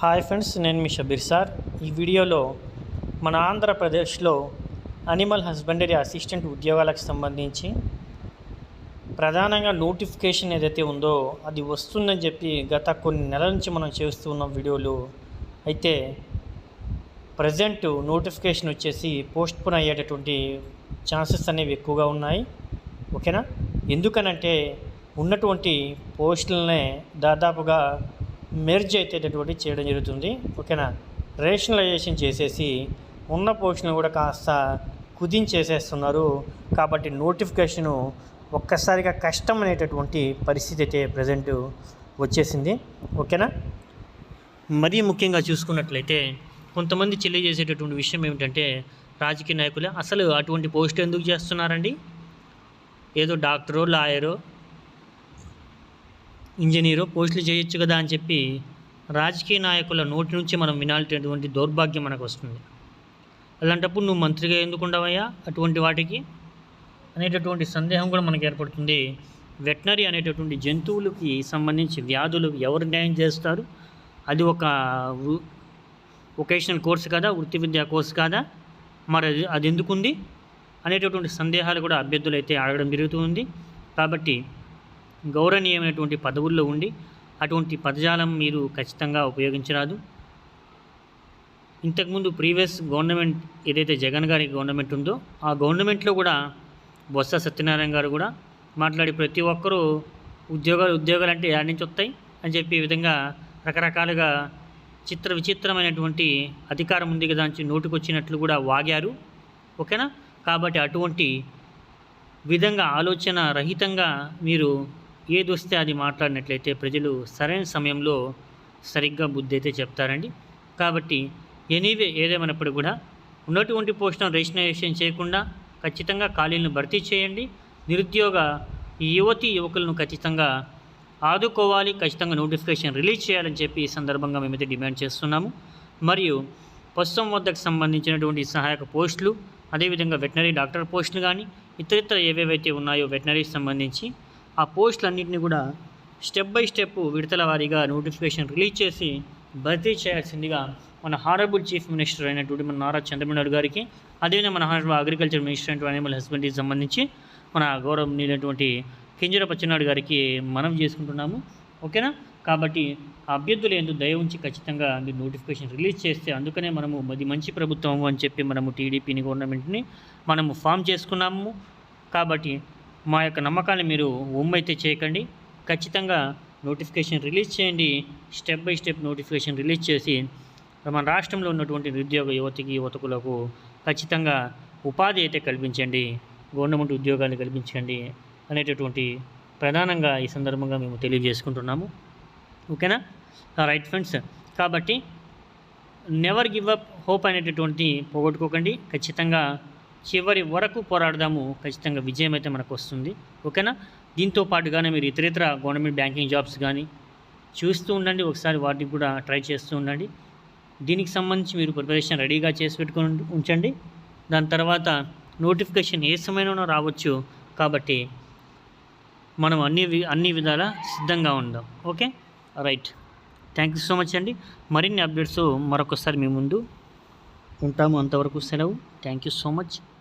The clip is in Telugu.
హాయ్ ఫ్రెండ్స్ నేను మీ షబీర్ సార్. ఈ వీడియోలో మన ఆంధ్రప్రదేశ్లో అనిమల్ హస్బెండరీ అసిస్టెంట్ ఉద్యోగాలకు సంబంధించి ప్రధానంగా నోటిఫికేషన్ ఏదైతే ఉందో అది వస్తుందని చెప్పి గత కొన్ని నెలల నుంచి మనం చేస్తూ ఉన్న వీడియోలు అయితే ప్రజెంట్ నోటిఫికేషన్ వచ్చేసి పోస్ట్ పోన్ అయ్యేటటువంటి ఛాన్సెస్ అనేవి ఎక్కువగా ఉన్నాయి. ఓకేనా? ఎందుకనంటే ఉన్నటువంటి పోస్టులనే దాదాపుగా మెర్జ్ అయ్యేటటువంటి చేయడం జరుగుతుంది. ఓకేనా? రేషనలైజేషన్ చేసేసి ఉన్న పోస్టులను కూడా కాస్త కుదించేసేస్తున్నారు. కాబట్టి నోటిఫికేషను ఒక్కసారిగా కష్టం అనేటటువంటి పరిస్థితి అయితే ప్రజెంట్ వచ్చేసింది. ఓకేనా? మరీ ముఖ్యంగా చూసుకున్నట్లయితే కొంతమంది తెలియజేసేటటువంటి విషయం ఏమిటంటే రాజకీయ నాయకులు అసలు అటువంటి పోస్ట్ ఎందుకు చేస్తున్నారండి? ఏదో డాక్టరో లాయరో ఇంజనీరో పోస్టులు చేయొచ్చు కదా అని చెప్పి రాజకీయ నాయకుల నోటి నుంచి మనం వినాల్సినటువంటి దౌర్భాగ్యం మనకు వస్తుంది. అలాంటప్పుడు నువ్వు మంత్రిగా ఎందుకు ఉండవయ్యా? అటువంటి వాటికి అనేటటువంటి సందేహం కూడా మనకు ఏర్పడుతుంది. వెటనరీ అనేటటువంటి జంతువులకి సంబంధించి వ్యాధులు ఎవరు న్యాయం చేస్తారు? అది ఒక వొకేషనల్ కోర్సు కదా? వృత్తి విద్యా కోర్సు కాదా? మరి అది అది ఎందుకుంది? అనేటటువంటి సందేహాలు కూడా అభ్యర్థులు అయితే అడగడం జరుగుతుంది కాబట్టి గౌరవనీయమైనటువంటి పదవుల్లో ఉండి అటువంటి పదజాలం మీరు ఖచ్చితంగా ఉపయోగించరాదు. ఇంతకుముందు ప్రీవియస్ గవర్నమెంట్ ఏదైతే జగన్ గారి గవర్నమెంట్ ఉందో ఆ గవర్నమెంట్లో కూడా బొత్స సత్యనారాయణ గారు కూడా మాట్లాడి ప్రతి ఒక్కరూ ఉద్యోగాలు ఉద్యోగాలు అంటే యాడ్ నుంచి వస్తాయి అని చెప్పి విధంగా రకరకాలుగా చిత్ర విచిత్రమైనటువంటి అధికారం ఉంది కదా నుంచి నోటుకొచ్చినట్లు కూడా వాగారు. ఓకేనా? కాబట్టి అటువంటి విధంగా ఆలోచన రహితంగా మీరు ఏది వస్తే అది మాట్లాడినట్లయితే ప్రజలు సరైన సమయంలో సరిగ్గా బుద్ధి అయితే చెప్తారండి. కాబట్టి ఎనీవే ఏదేమైనప్పుడు కూడా ఉన్నటువంటి పోస్టును రిజిస్ట్రేషన్ చేయకుండా ఖచ్చితంగా ఖాళీలను భర్తీ చేయండి. నిరుద్యోగ యువతి యువకులను ఖచ్చితంగా ఆదుకోవాలి ఖచ్చితంగా నోటిఫికేషన్ రిలీజ్ చేయాలని చెప్పి ఈ సందర్భంగా మేమైతే డిమాండ్ చేస్తున్నాము. మరియు ప్రస్తుతం వద్దకు సంబంధించినటువంటి సహాయక పోస్టులు అదేవిధంగా వెటనరీ డాక్టర్ పోస్టులు కానీ ఇతరితర ఏవేవైతే ఉన్నాయో వెటనరీకి సంబంధించి ఆ పోస్టులన్నింటినీ కూడా స్టెప్ బై స్టెప్ విడతల వారీగా నోటిఫికేషన్ రిలీజ్ చేసి భర్తీ చేయాల్సిందిగా మన హారబుల్ చీఫ్ మినిస్టర్ అయినటువంటి మన నారా చంద్రబాబు నాయుడు గారికి అదేవిధంగా మన హానరబుల్ అగ్రికల్చర్ మినిస్టర్ అయినటువంటి అనిమల్ హస్బెండరీకి సంబంధించి మన గౌరవనీయులైనటువంటి కింజర పచ్చినాడు గారికి మనం చేసుకుంటున్నాము. ఓకేనా? కాబట్టి అభ్యర్థులు ఎందు దయ ఉంచి ఖచ్చితంగా మీరు నోటిఫికేషన్ రిలీజ్ చేస్తే అందుకనే మనము అది మంచి ప్రభుత్వం అని చెప్పి మనము టీడీపీని గవర్నమెంట్ని మనము ఫామ్ చేసుకున్నాము. కాబట్టి మా యొక్క నమ్మకాన్ని మీరు ఉమ్మైతే చేయకండి. ఖచ్చితంగా నోటిఫికేషన్ రిలీజ్ చేయండి. Step by step notification release చేసి మన రాష్ట్రంలో ఉన్నటువంటి నిరుద్యోగ యువతికి యువతకులకు ఖచ్చితంగా ఉపాధి అయితే కల్పించండి. గవర్నమెంట్ ఉద్యోగాలు కల్పించండి అనేటటువంటి ప్రధానంగా ఈ సందర్భంగా మేము తెలియజేసుకుంటున్నాము. ఓకేనా? రైట్ ఫ్రెండ్స్ కాబట్టి నెవర్ గివ్ అప్ హోప్ అనేటటువంటి పోగొట్టుకోకండి. ఖచ్చితంగా చివరి వరకు పోరాడదాము. ఖచ్చితంగా విజయం అయితే మనకు వస్తుంది ఓకేనా? దీంతో పాటుగానే మీరు ఇతరితర గవర్నమెంట్ బ్యాంకింగ్ జాబ్స్ కానీ చూస్తూ ఉండండి. ఒకసారి వాటికి కూడా ట్రై చేస్తూ ఉండండి. దీనికి సంబంధించి మీరు ప్రిపరేషన్ రెడీగా చేసి పెట్టుకొని ఉంచండి. దాని తర్వాత నోటిఫికేషన్ ఏ సమయంలోనో రావచ్చు. కాబట్టి మనం అన్ని అన్ని విధాల సిద్ధంగా ఉందాం. Okay? Right. Thank you so much అండి. మరిన్ని అప్డేట్స్ మరొకసారి మీ ముందు ఉంటాము. అంతవరకు సెలవు. Thank you so much.